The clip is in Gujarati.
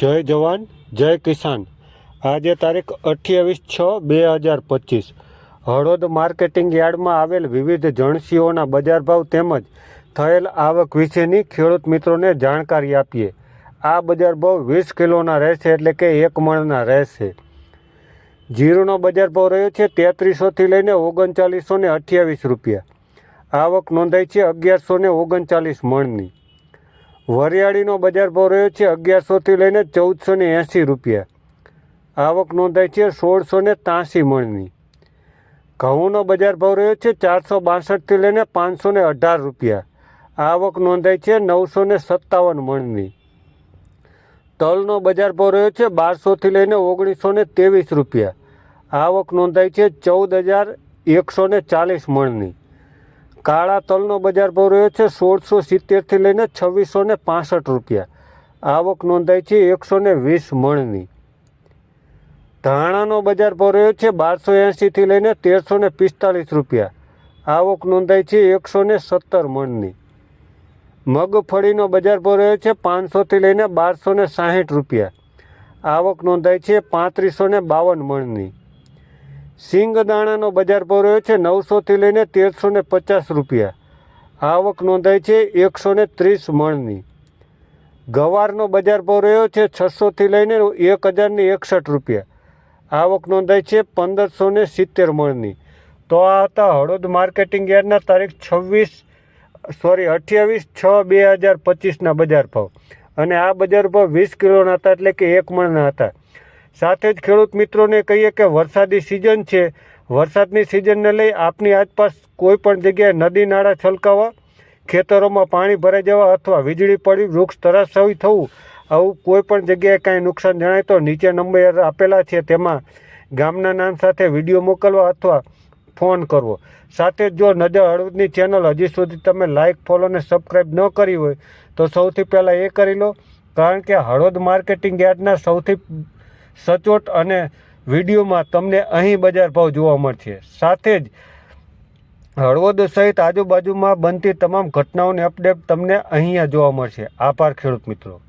જય જવાન, જય કિસાન. આજે તારીખ અઠ્યાવીસ છ, બે હજાર પચીસ. હળદ માર્કેટિંગ યાર્ડમાં આવેલ વિવિધ જણસીઓના બજાર ભાવ તેમજ થયેલ આવક વિશેની ખેડૂત મિત્રોને જાણકારી આપીએ. આ બજાર ભાવ વીસ કિલોના રહેશે એટલે કે એક મણના રહેશે. જીરુનો બજાર ભાવ રહ્યો છે તેત્રીસોથી લઈને ઓગણચાલીસો ને અઠ્યાવીસ રૂપિયા. આવક નોંધાઈ છે અગિયારસો ને ઓગણચાલીસ મણની. વરિયાળીનો બજાર ભાવ રહ્યો છે અગિયારસોથી લઈને ચૌદસો ને એંસી રૂપિયા. આવક નોંધાઈ છે સોળસો ને ત્યાંસી મણની. ઘઉંનો બજાર ભાવ રહ્યો છે ચારસો બાસઠથી લઈને પાંચસો ને અઢાર રૂપિયા. આવક નોંધાઈ છે નવસો ને સત્તાવન મણની. તલનો બજાર ભાવ રહ્યો છે બારસોથી લઈને ઓગણીસો ને ત્રેવીસ રૂપિયા. આવક નોંધાઈ છે ચૌદ હજાર એકસો ને ચાલીસ મણની. કાળા તલનો બજાર ભાવ રહ્યો છે સોળસો સિત્તેરથી લઈને છવ્વીસો ને પાસઠ રૂપિયા. આવક નોંધાઈ છે એકસો ને વીસ મણની. ધાણાનો બજાર ભાવ રહ્યો છે બારસો એંશીથી લઈને તેરસો ને પિસ્તાલીસ રૂપિયા. આવક નોંધાઈ છે એકસો ને સત્તર મણની. મગફળીનો બજાર ભાવ રહ્યો છે પાંચસોથી લઈને બારસો ને સાહીઠ રૂપિયા. આવક નોંધાઈ છે પાંત્રીસો ને બાવન મણની. સિંગદાણાનો બજાર ભાવ રહ્યો છે નવસોથી લઈને તેરસો ને પચાસ રૂપિયા. આવક નોંધાઈ છે એકસો ને ત્રીસ મણની. ગવારનો બજાર ભાવ રહ્યો છે છસોથી લઈને એક હજારની એકસઠ રૂપિયા. આવક નોંધાઈ છે પંદરસો ને સિત્તેર મણની. તો આ હતા હળદ માર્કેટિંગ યાર્ડના તારીખ છવ્વીસ, સોરી, અઠ્યાવીસ, છ, બે હજાર પચીસના બજાર ભાવ. અને આ બજાર ભાવ વીસ કિલોના હતા એટલે કે એક મણના હતા. સાથે જ ખેડૂત મિત્રોને કહીએ કે વરસાદી સિઝન છે. વરસાદની સિઝનને લઈ આપની આસપાસ કોઈ પણ જગ્યાએ નદી નાળા છલકાવા, ખેતરોમાં પાણી ભરાઈ જવા અથવા વીજળી પડી, વૃક્ષ તરાશાવી થવું, આવું કોઈ પણ જગ્યાએ કાંઈ નુકસાન જણાય તો નીચે નંબર આપેલા છે. તેમાં ગામના નામ સાથે વીડિયો મોકલવા અથવા ફોન કરવો. સાથે જ જો નજર હળવદની ચેનલ હજી સુધી તમે લાઇક ફોલો અને સબસ્ક્રાઈબ ન કરી હોય તો સૌથી પહેલાં એ કરી લો. કારણ કે હળવદ માર્કેટિંગ યાર્ડના સૌથી સચોટ અને વિડીયોમાં તમને અહીં બજાર ભાવ જોવા મળશે. સાથે જ હળવદ સહિત આજુબાજુમાં બનતી તમામ ઘટનાઓની અપડેટ તમને અહીંયા જોવા મળશે. આભાર ખેડૂત મિત્રો.